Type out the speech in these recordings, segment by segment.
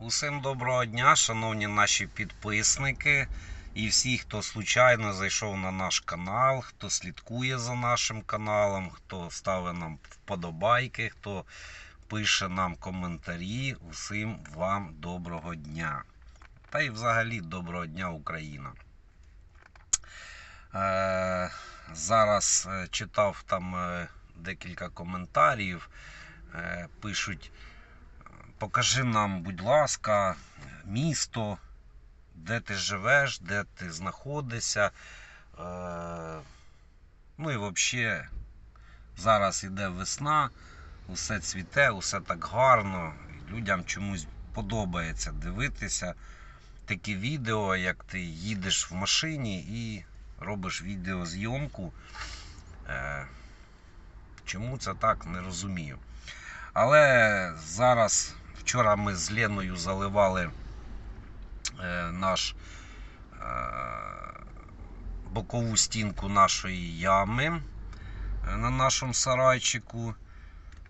Усім доброго дня, шановні наші підписники і всі, хто случайно зайшов на наш канал, хто слідкує за нашим каналом, хто ставить нам вподобайки, хто пише нам коментарі. Усім вам доброго дня. Та й взагалі доброго дня, Україна. Е, зараз е, читав там е, декілька коментарів. Е, пишуть. Покажи нам, будь ласка, місто, де ти живеш, де ти знаходишся. Е, Ну і взагалі, зараз іде весна, усе цвіте, усе так гарно. Людям чомусь подобається дивитися такі відео, як ти їдеш в машині і робиш відеозйомку. Е, Чому це так, не розумію. Але зараз вчора ми з Леною заливали е, наш е, бокову стінку нашої ями е, на нашому сарайчику.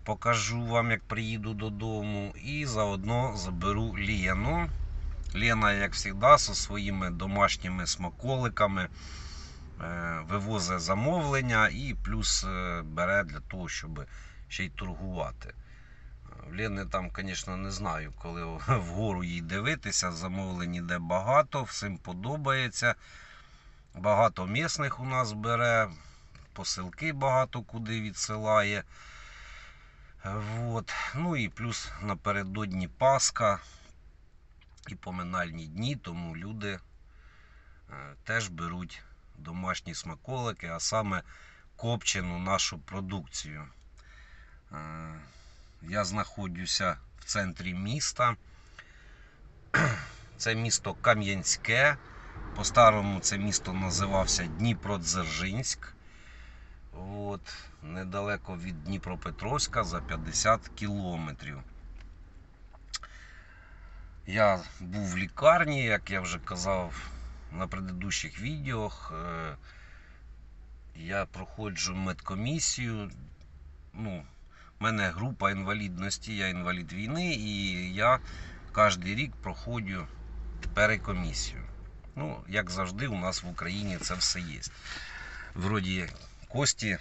Покажу вам, як приїду додому. І заодно заберу Лену. Лена, як завжди, зі своїми домашніми смаколиками вивозить замовлення і плюс бере для того, щоб ще й торгувати. Лени там, звісно, не знаю, коли вгору їй дивитися. Замовлень іде багато, всім подобається. Багато місних у нас бере, посилки багато куди відсилає. Вот. Ну і плюс напередодні Пасха і поминальні дні, тому люди е, теж беруть домашні смаколики, а саме копчену нашу продукцію. Я знаходжуся в центрі міста. Це місто Кам'янське. По-старому це місто називався Дніпродзержинськ. От, недалеко від Дніпропетровська за 50 кілометрів. Я був в лікарні, як я вже казав на предыдущих відео. Е, Я проходжу медкомісію. Ну, у мене група інвалідності, я інвалід війни, і я кожен рік проходжу перекомісію. Ну, як завжди, у нас в Україні це все є. Вроді кості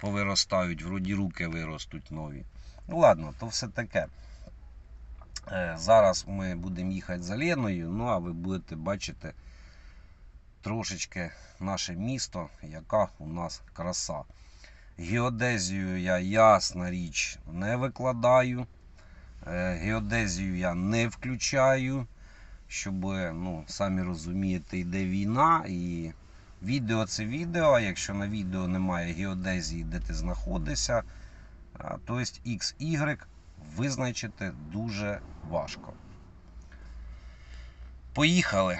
повиростають, вроді руки виростуть нові. Ну ладно, то все таке. Е, Зараз ми будемо їхати за Леною, ну а ви будете бачити трошечки наше місто, яка у нас краса. Геодезію я ясна річ не викладаю. Е, Геодезію я не включаю, щоб, ну, самі розумієте, йде війна і відео це відео. Якщо на відео немає геодезії, де ти знаходишся, то XY визначити дуже важко. Поїхали.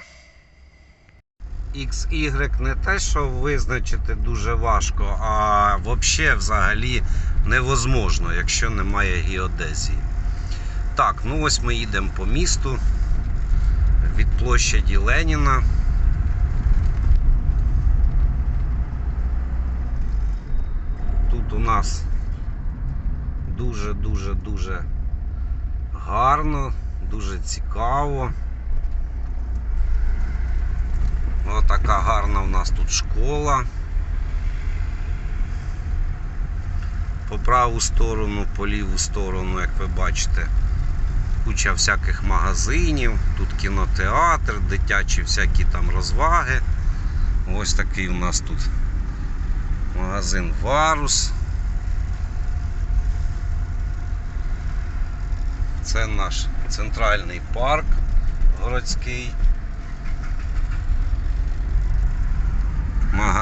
XY не те, що визначити дуже важко, а взагалі взагалі невозможно, якщо немає геодезії. Так, ну ось ми їдемо по місту від площаді Леніна. Тут у нас дуже-дуже дуже гарно, дуже цікаво. Отака гарна у нас тут школа. По праву сторону, по ліву сторону, як ви бачите, куча всяких магазинів, тут кінотеатр, дитячі всякі там розваги. Ось такий у нас тут магазин Варус. Це наш центральний парк городський.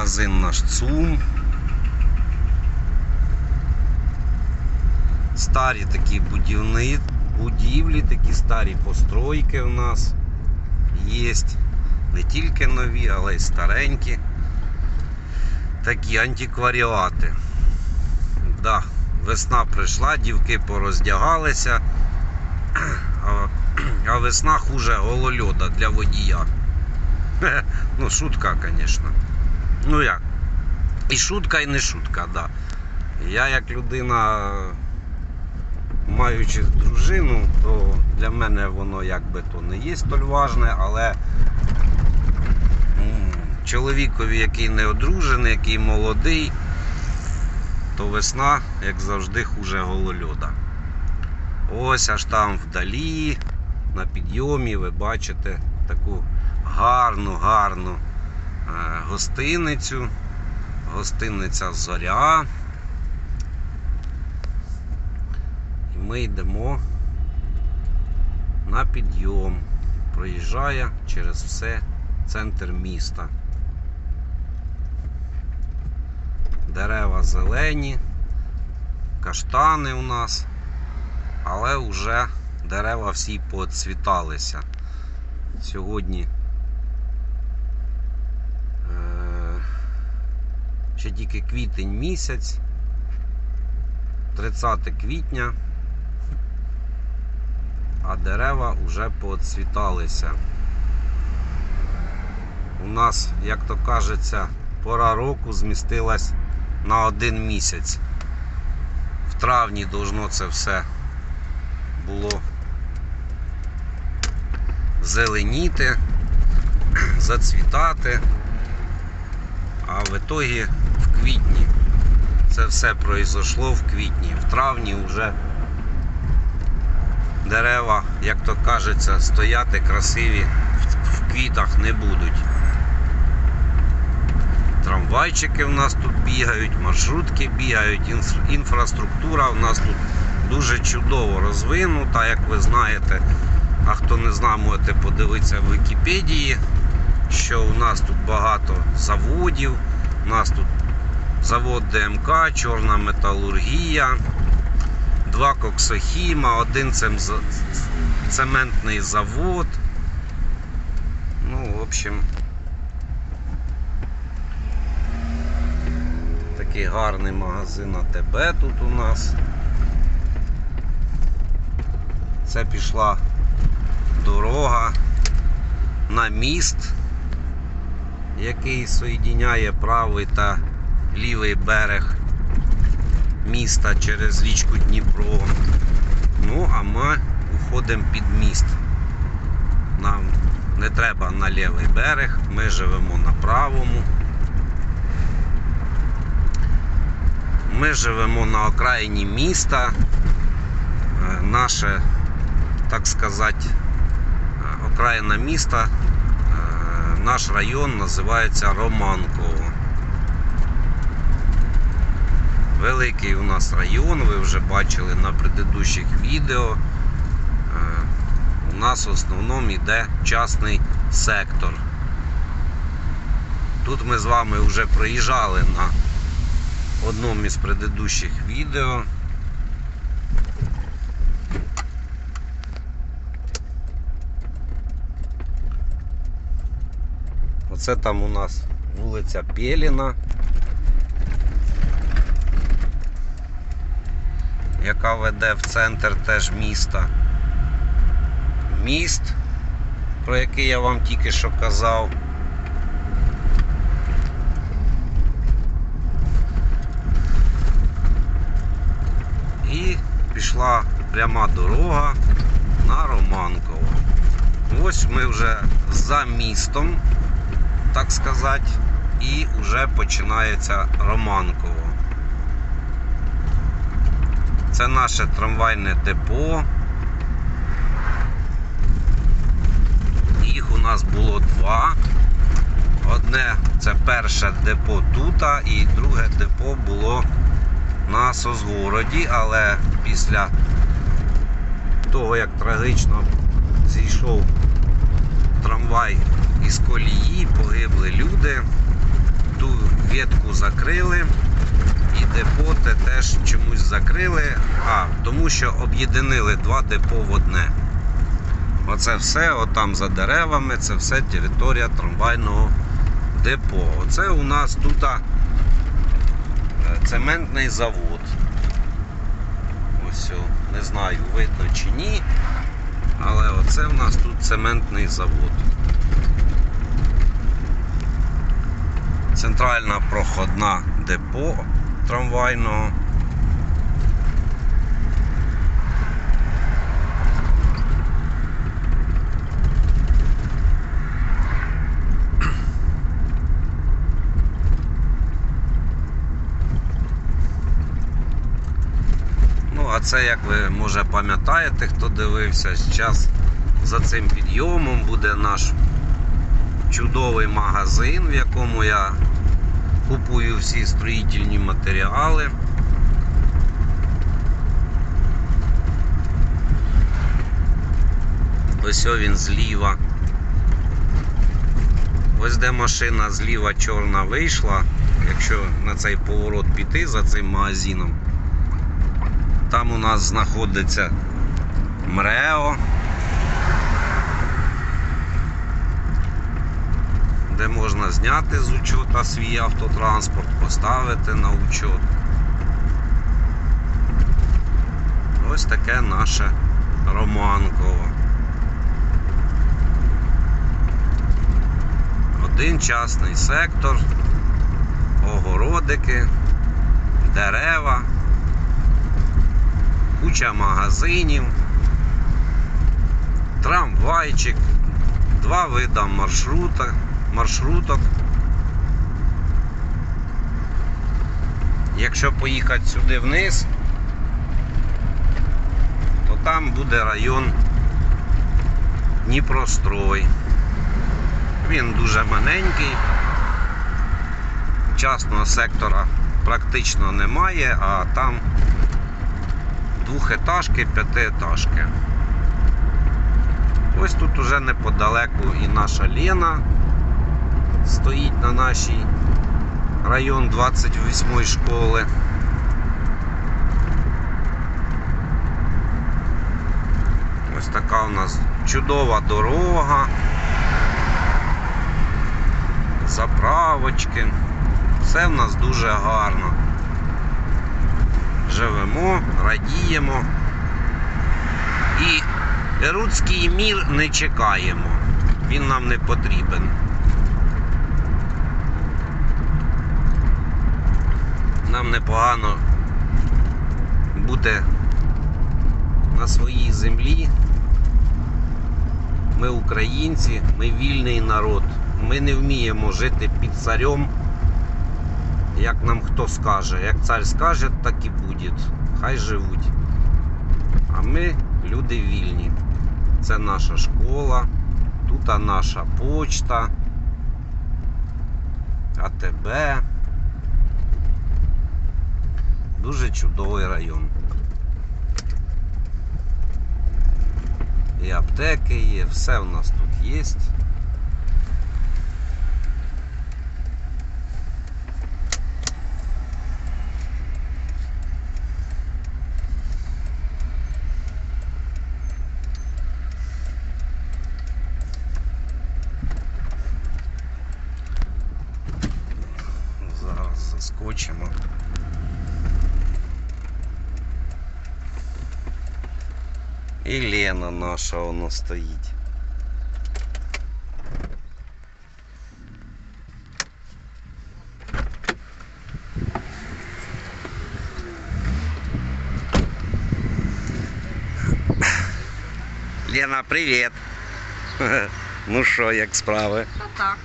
Магазин наш ЦУМ. Старі такі будівни, будівлі, такі старі постройки у нас є. Не тільки нові, але й старенькі. Такі антикваріати. Да, весна прийшла, дівки пороздягалися, а, весна хуже голольода для водія. Ну, шутка, звісно. Ну як? І шутка, і не шутка, да. Я як людина маючи дружину, то для мене воно якби то не є столь важне, але чоловікові, який не одружений, який молодий, то весна, як завжди, хуже голольода. Ось аж там вдалі, на підйомі, ви бачите таку гарну, гарну гостиницю. Гостиниця Зоря. І ми йдемо на підйом. Проїжджає через все центр міста. Дерева зелені, каштани у нас, але вже дерева всі поцвіталися. Сьогодні е, ще тільки квітень місяць, 30 квітня, а дерева вже поцвіталися. У нас, як то кажеться, пора року змістилась на один місяць. В травні должно це все було зеленіти, зацвітати. А в ітогі квітні це все произошло в квітні. В травні вже дерева, як то кажеться, стояти красиві в- квітах не будуть. Трамвайчики в нас тут бігають, маршрутки бігають, інфра- інфраструктура в нас тут дуже чудово розвинута, як ви знаєте. А хто не знає, можете подивитися в Вікіпедії, що у нас тут багато заводів. У нас тут завод ДМК, чорна металургія, два коксохіма, один цементний завод. Ну, в общем, такий гарний магазин АТБ тут у нас. Це пішла дорога на міст, який соєдиняє правий та лівий берег міста через річку Дніпро. Ну, а ми уходимо під міст. Нам не треба на лівий берег, ми живемо на правому. Ми живемо на окраїні міста. Е, Наше, так сказати, е, окраїна міста, е, наш район називається Романково. Великий у нас район, ви вже бачили на предыдущих відео. Е, У нас в основному йде частний сектор. Тут ми з вами вже проїжджали на одному із предыдущих відео. Оце там у нас вулиця Пєліна, яка веде в центр теж міста. Міст, про який я вам тільки що казав. І пішла пряма дорога на Романково. Ось ми вже за містом, так сказати, і вже починається Романково. Це наше трамвайне депо. Їх у нас було два. Одне це перше депо тут, і друге депо було на Созгороді, але після того, як трагічно зійшов трамвай із колії, погибли люди, ту ветку закрили і депо те теж чомусь закрили, а тому що об'єднали два депо в одне. Оце все, отам за деревами, це все територія трамвайного депо. Оце у нас тут цементний завод. Ось, не знаю, видно чи ні. Але оце в нас тут цементний завод. Центральна проходна депо Трамвайно. Ну, а це, як ви може пам'ятаєте, хто дивився, зараз за цим підйомом буде наш чудовий магазин, в якому я купую всі строїтельні матеріали. Ось він зліва. Ось де машина зліва чорна вийшла. Якщо на цей поворот піти за цим магазином, там у нас знаходиться МРЕО, де можна зняти з учота свій автотранспорт, поставити на учет. Ось таке наше Романково. Один частний сектор, огородики, дерева, куча магазинів, трамвайчик, два вида маршрута, маршруток. Якщо поїхати сюди вниз, то там буде район Дніпрострой. Він дуже маленький. Частного сектора практично немає, а там двохетажки, п'ятиетажки. Ось тут уже неподалеку і наша Лена стоїть на нашій район 28 школи. Ось така у нас чудова дорога заправочки. Все в нас дуже гарно. Живемо, радіємо. І Руцький мір не чекаємо. Він нам не потрібен. Нам непогано бути на своїй землі. Ми українці, ми вільний народ. Ми не вміємо жити під царем, як нам хто скаже. Як цар скаже, так і буде. Хай живуть. А ми люди вільні. Це наша школа, тут наша почта, АТБ. Дуже чудовий район. І аптеки є, все в нас тут є. Зараз заскочимо. Лена наша воно стоїть. Лена, привіт. Ну що, як справи? Та так,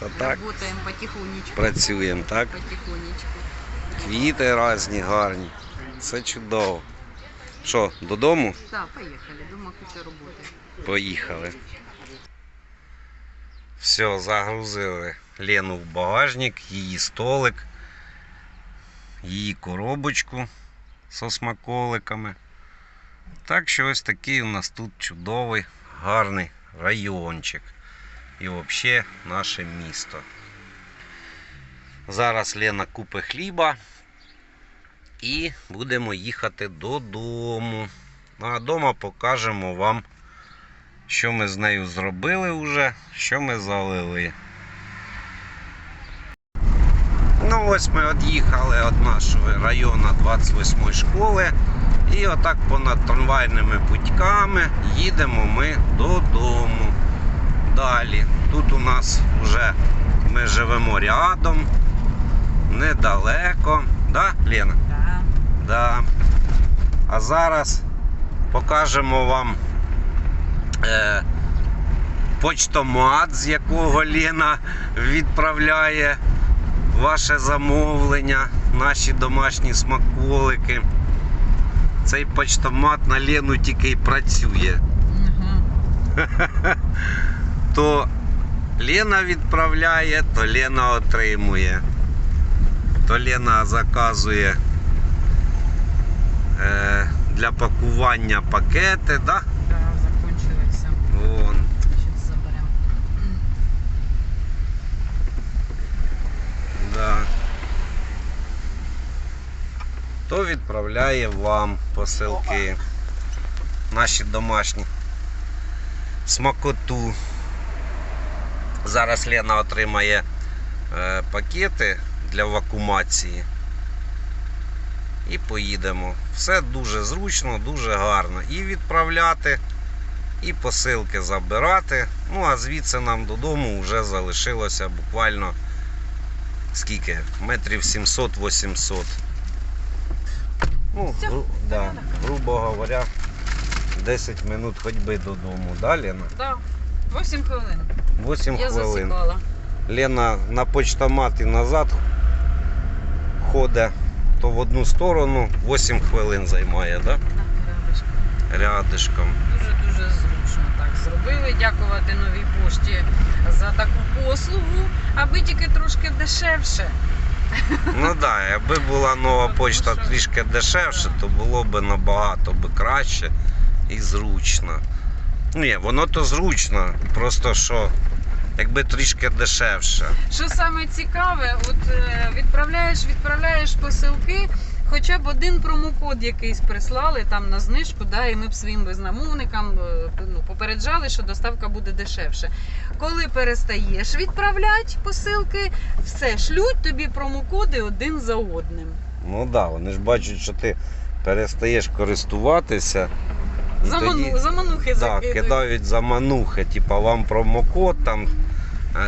Та так, работаем потихонечку. працюємо, так? Потихонечку. Квіти різні, гарні. Це чудово. Що, додому? Так, поїхали. Дома куча роботи. Поїхали. Все, загрузили Лену в багажник, її столик, її коробочку зі смаколиками. Так що ось такий у нас тут чудовий, гарний райончик. І взагалі наше місто. Зараз Лена купить хліба і будемо їхати додому. Ну, а вдома покажемо вам що ми з нею зробили вже, що ми залили. Ну ось ми від'їхали від нашого району 28 школи. І отак понад трамвайними путьками їдемо ми додому. Далі. Тут у нас вже ми живемо рядом, недалеко. Да, Лена? Да. А зараз покажемо вам е, почтомат, з якого Лена відправляє ваше замовлення, наші домашні смаколики. цей почтомат на Лену тільки й працює. То Лена відправляє, то Лена отримує. То Лена заказує е, для пакування пакети, да? Да, закончилися. Вон. Зараз заберемо. Да. То відправляє вам посилки. Наші домашні. Смакоту. Зараз Лена отримає е, пакети для вакуумації. І поїдемо. Все дуже зручно, дуже гарно. І відправляти, і посилки забирати. Ну а звідси нам додому вже залишилося буквально скільки? Метрів 700-800. Ну, гру, да, грубо говоря, 10 минут ходьби додому, да, Лена? Да. 8 хвилин. 8 Я хвилин. засікала. Лена на почтомат і назад ходить, то в одну сторону 8 хвилин займає, да? Рядишком. Дуже-дуже зручно так зробили. Дякувати новій пошті за таку послугу, аби тільки трошки дешевше. Ну так, да, якби була нова почта трішки дешевше, то було б набагато би краще і зручно. Ні, воно то зручно, просто що якби трішки дешевше. Що саме цікаве, от е, відправляєш, відправляєш посилки, хоча б один промокод якийсь прислали там на знижку, да, і ми б своїм би замовникам е, ну, попереджали, що доставка буде дешевше. Коли перестаєш відправляти посилки, все, шлють тобі промокоди один за одним. Ну так, да, вони ж бачать, що ти перестаєш користуватися. Заману, тоді- заманухи Да, закидують. кидають заманухи, типа вам промокод, там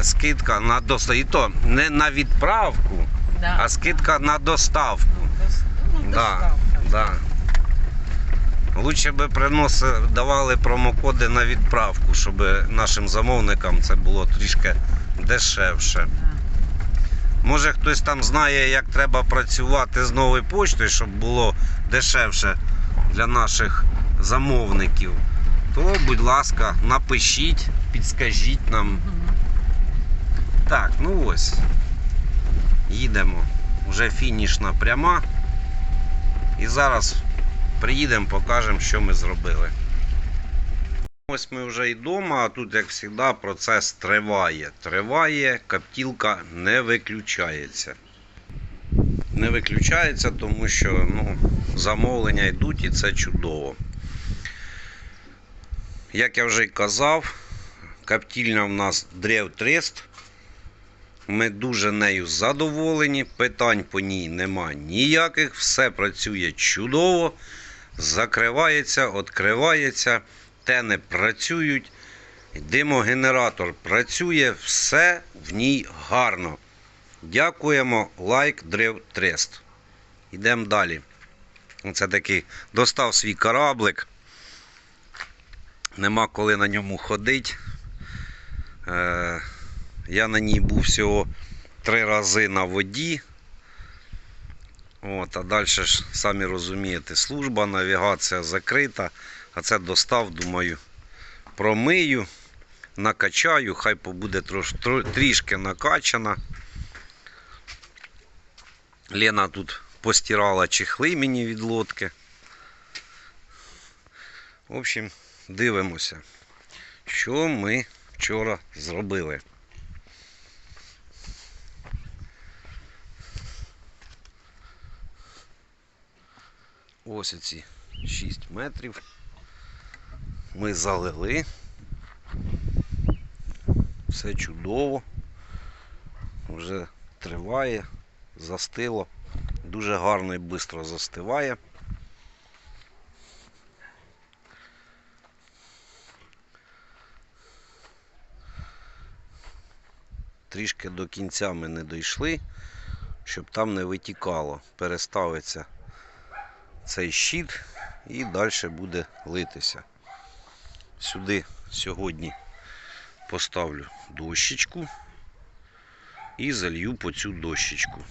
скидка на доставку. І то не на відправку, Да. а скидка на доставку. Дос- ну, Да. Да. Лучше би приноси, давали промокоди на відправку, щоб нашим замовникам це було трішки дешевше. Да. Може хтось там знає, як треба працювати з новою поштою, щоб було дешевше для наших замовників, то, будь ласка, напишіть, підскажіть нам. Так, ну ось. Їдемо. Вже фінішна пряма. І зараз приїдемо, покажемо, що ми зробили. Ось ми вже і вдома, а тут, як завжди, процес триває. Триває, коптілка не виключається. Не виключається, тому що ну, замовлення йдуть і це чудово. Як я вже й казав, коптільня в нас Древ Трест. Ми дуже нею задоволені. Питань по ній нема ніяких. Все працює чудово. Закривається, відкривається, тени працюють. Димогенератор працює, все в ній гарно. Дякуємо, лайк, древ трест. Йдемо далі. Оце такий достав свій кораблик. Нема коли на ньому ходити. Е, я на ній був всього три рази на воді. От, а далі ж, самі розумієте, служба, навігація закрита. А це достав, думаю, промию, накачаю, хай побуде трош, тро- трішки накачана. Лена тут постирала чехли мені від лодки. В общем, дивимося, що ми вчора зробили. Ось оці 6 метрів. Ми залили. Все чудово. Вже триває, застило. Дуже гарно і швидко застиває. Трішки до кінця ми не дійшли, щоб там не витікало. Переставиться цей щит і далі буде литися. Сюди сьогодні поставлю дощечку і залью по цю дощечку.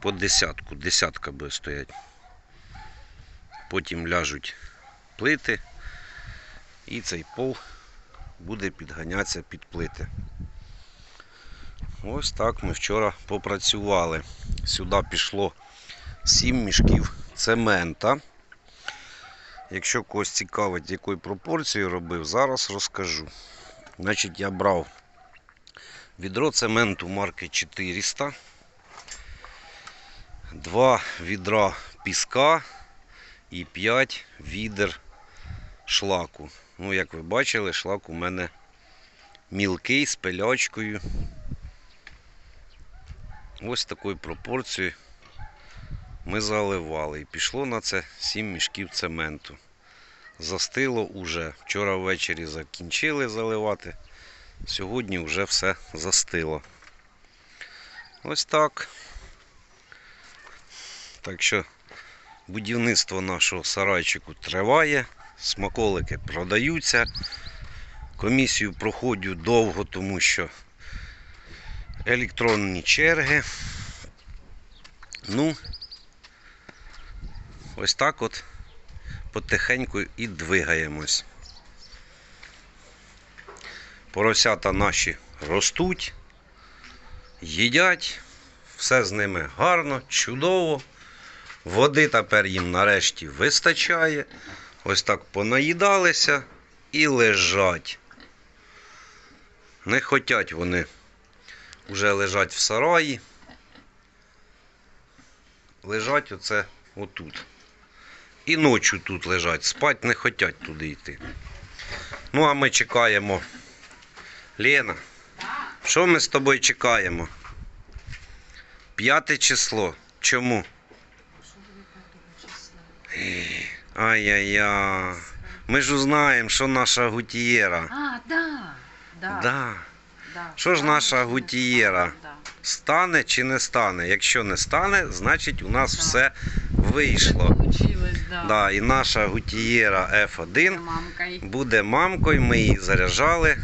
По десятку, десятка буде стоять. Потім ляжуть плити, і цей пол буде підганятися під плити. Ось так ми вчора попрацювали. Сюди пішло 7 мішків цемента. Якщо когось цікавить, якою пропорцією робив, зараз розкажу. Значить, я брав відро цементу марки 400, два відра піска і 5 відер шлаку. Ну, як ви бачили, шлак у мене мілкий з пилячкою. Ось такою пропорцією ми заливали. І пішло на це 7 мішків цементу. Застило уже. Вчора ввечері закінчили заливати. Сьогодні вже все застило. Ось так. Так що будівництво нашого сарайчику триває, смаколики продаються. Комісію проходжу довго, тому що електронні черги. Ну, ось так от потихеньку і двигаємось. Поросята наші ростуть, їдять, все з ними гарно, чудово. Води тепер їм нарешті вистачає. Ось так понаїдалися і лежать. Не хотять вони вже лежать в сараї. Лежать оце отут. І ночі тут лежать. Спать не хочуть туди йти. Ну, а ми чекаємо. Лена, що ми з тобою чекаємо? П'яте число. Чому? Ай-яй-яй. Ми ж узнаємо, що наша гутієра. А, да. Да. Да. да. Що ж наша гутієра? Стане чи не стане? Якщо не стане, значить у нас все вийшло. Да. Да, і наша гутієра F1 Мамкой буде мамкою. Ми її заряджали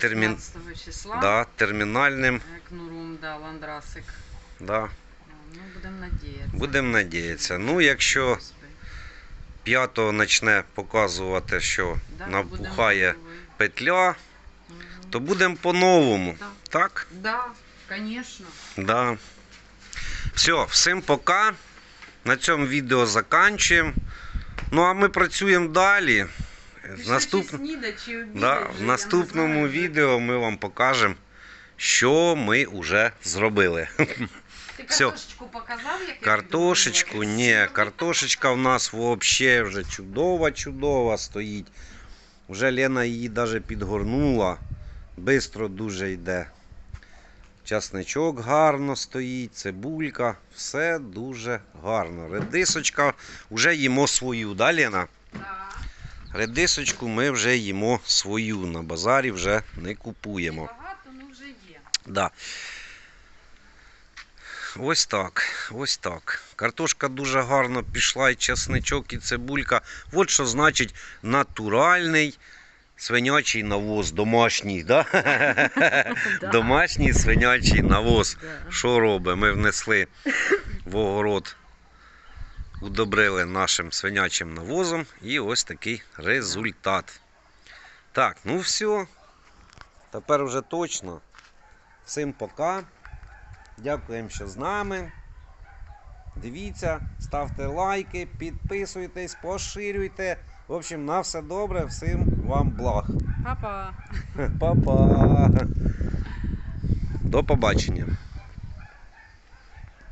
термін- числа. да, термінальним. Як Нурум дав Андрасик. Да. Ну, будемо надіятися. Будемо надіятися. Ну, якщо Господи. п'ятого почне показувати, що Да, набухає будемо петля, то будемо по-новому. Да. Так? Да, конечно. Да. Все, всім пока. На цьому відео заканчуємо. Ну а ми працюємо далі. В, наступ... Чи да, в наступному відео ми вам покажемо, що ми вже зробили. Ти картошечку показав, як Картошечку, ні, картошечка в нас взагалі вже чудова-чудова стоїть. Вже Лена її навіть підгорнула. Бистро дуже йде. Часничок гарно стоїть, цибулька, все дуже гарно. Редисочка вже їмо свою, да, Лена? Да. Редисочку ми вже їмо свою. На базарі вже не купуємо. Багато, ну вже є. Да. Ось так, ось так. Картошка дуже гарно пішла, і чесничок, і цибулька. От що значить натуральний свинячий навоз, домашній, да? Домашній свинячий навоз. Що робить? Ми внесли в огород, удобрили нашим свинячим навозом і ось такий результат. Так, ну все. Тепер вже точно. Всім пока. Дякуємо, що з нами. Дивіться, ставте лайки, підписуйтесь, поширюйте. В общем, на все добре, всім вам благ. Папа. Па-па. До побачення.